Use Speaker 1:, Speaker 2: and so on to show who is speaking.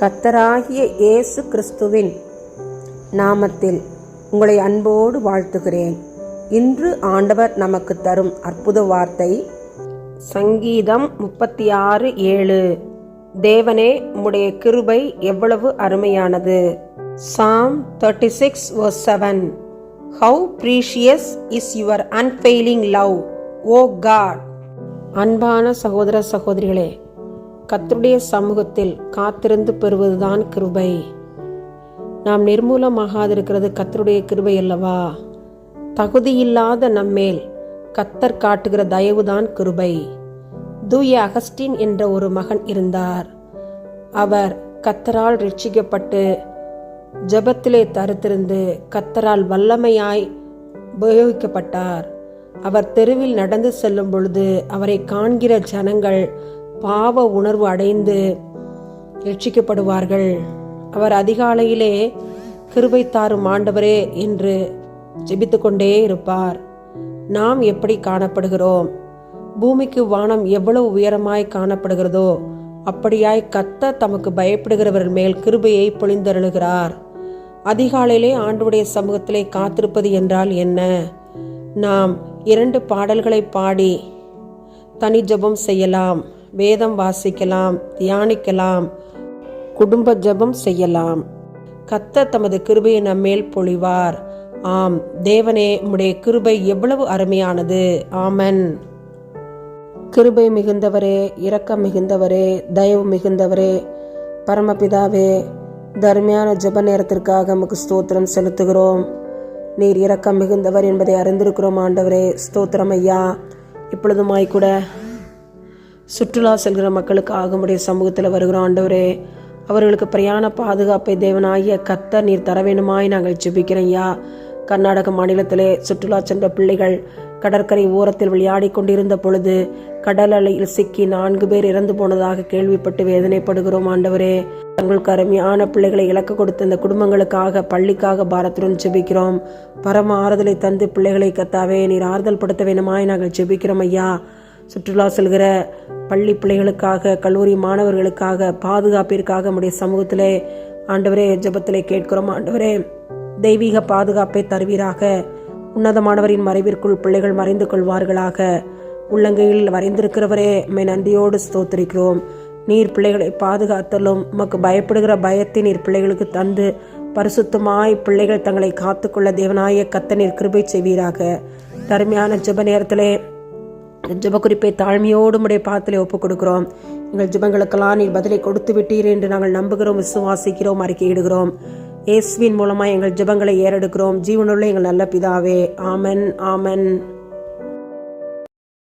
Speaker 1: கத்தராகிய இயேசு கிறிஸ்துவின் நாமத்தில் உங்களை அன்போடு வாழ்த்துகிறேன். இன்று ஆண்டவர் நமக்கு தரும் அற்புத வார்த்தை சங்கீதம் முப்பத்தி ஆறு ஏழு. தேவனே உம்முடைய கிருபை எவ்வளவு அருமையானது. Psalm thirty six seven how precious is your unfailing love O God அன்பான சகோதர சகோதரிகளே கர்த்தருடைய சமூகத்தில் காத்திருந்து பெறுவதுதான் கிருபை. நாம் நிர்மூலமாகாதிருக்கிறது கத்தருடைய கிருபை அல்லவா? தகுதியில்லாத நம்மேல் கத்தர் காட்டுகிற தயவுதான் கிருபை. தூய அகஸ்டின் என்ற ஒரு மகன் இருந்தார். அவர் கத்தரால் ரட்சிக்கப்பட்டு ஜெபத்திலே தருத்திருந்து கத்தரால் வல்லமையாய் உபயோகிக்கப்பட்டார். அவர் தெருவில் நடந்து செல்லும் பொழுது அவரை காண்கிற ஜனங்கள் பாவ உணர்வு அடைந்து ரட்சிக்கப்படுவார்கள் அவர் அதிகாலையிலே கிருபை தாரும் ஆண்டவரே என்று ஜெபித்து கொண்டே இருப்பார். நாம் எப்படி காணப்படுகிறோம்? பூமிக்கு வானம் எவ்வளவு உயரமாய் காணப்படுகிறதோ அப்படியாய் கத்த தமக்கு பயப்படுகிறவர்கள் மேல் கிருபையை பொழிந்தருளுகிறார். அதிகாலையிலே ஆண்டுடைய சமூகத்திலே காத்திருப்பது என்றால் என்ன? நாம் இரண்டு பாடல்களை பாடி தனி ஜெபம் செய்யலாம். வேதம் வாசிக்கலாம் தியானிக்கலாம் குடும்ப ஜெபம் செய்யலாம். கத்த தமது கிருபையை நம்மேல் பொழிவார். ஆம் தேவனே உம்முடைய கிருபை எவ்வளவு அருமையானது. ஆமன். கிருபை மிகுந்தவரே இரக்கம் மிகுந்தவரே தயவு மிகுந்தவரே. பரமபிதாவே தர்மையான ஜெப நேரத்திற்காக நமக்கு ஸ்தோத்திரம் செலுத்துகிறோம். நீர் இரக்கம் மிகுந்தவர் என்பதை அறிந்திருக்கிறோம் ஆண்டவரே. ஸ்தோத்திரம் ஐயா. இப்பொழுதுமாய்க்கூட சுற்றுலா செல்கிற மக்களுக்கு உடைய சமூகத்தில் வருகிறோம் ஆண்டவரே அவர்களுக்கு பிரயாண பாதுகாப்பை தேவனாகிய கத்த நீர் தர வேண்டுமாய் நாங்கள் ஜெபிக்கிறோம் ஐயா. கர்நாடக மாநிலத்திலே சுற்றுலா சென்ற பிள்ளைகள் கடற்கரை ஓரத்தில் விளையாடி கொண்டிருந்த பொழுது கடல் அலையில் சிக்கி நான்கு பேர் இறந்து போனதாக கேள்விப்பட்டு வேதனைப்படுகிறோம் ஆண்டவரே. தங்களுக்கு அருமையான பிள்ளைகளை இலக்க கொடுத்த இந்த குடும்பங்களுக்காக பள்ளிக்காக பாரத்துடன் ஜெபிக்கிறோம். பரம ஆறுதலை தந்து பிள்ளைகளை கத்தாவே நீர் ஆறுதல் படுத்த வேணுமாய் நாங்கள் ஜெபிக்கிறோம் ஐயா. சுற்றுலா செல்கிற பள்ளி பிள்ளைகளுக்காக கல்லூரி மாணவர்களுக்காக பாதுகாப்பிற்காக நம்முடைய சமூகத்திலே ஆண்டவரே ஜபத்திலே கேட்கிறோம். ஆண்டவரே தெய்வீக பாதுகாப்பை தருவீராக. உன்னதமானவரின் மறைவிற்குள் பிள்ளைகள் மறைந்து கொள்வார்களாக. உள்ளங்கையில் வரைந்திருக்கிறவரே மை நன்றியோடு ஸ்தோத்திரிக்கிறோம். நீர் பிள்ளைகளை பாதுகாத்தலும் உமக்கு பயப்படுகிற பயத்தை நீர் பிள்ளைகளுக்கு தந்து பரிசுத்தமாய் பிள்ளைகள் தங்களை காத்துக்கொள்ள தேவனாய கத்த நீர் கிருபை செய்வீராக. தருமையான ஜெப நேரத்திலே ஜெப குறிப்பை தாழ்மையோடு உடைய பாத்திலே ஒப்புக் கொடுக்கிறோம் எங்கள் ஜெபங்களுக்கெல்லாம் நீர் பதிலை கொடுத்து விட்டீர் என்று நாங்கள் நம்புகிறோம் விசுவாசிக்கிறோம் அறிக்கையிடுகிறோம். இயேசுவின் மூலமாக எங்கள் ஜெபங்களை ஏறெடுக்கிறோம். ஜீவனுள்ள எங்கள் நல்ல பிதாவே. ஆமன் ஆமன்.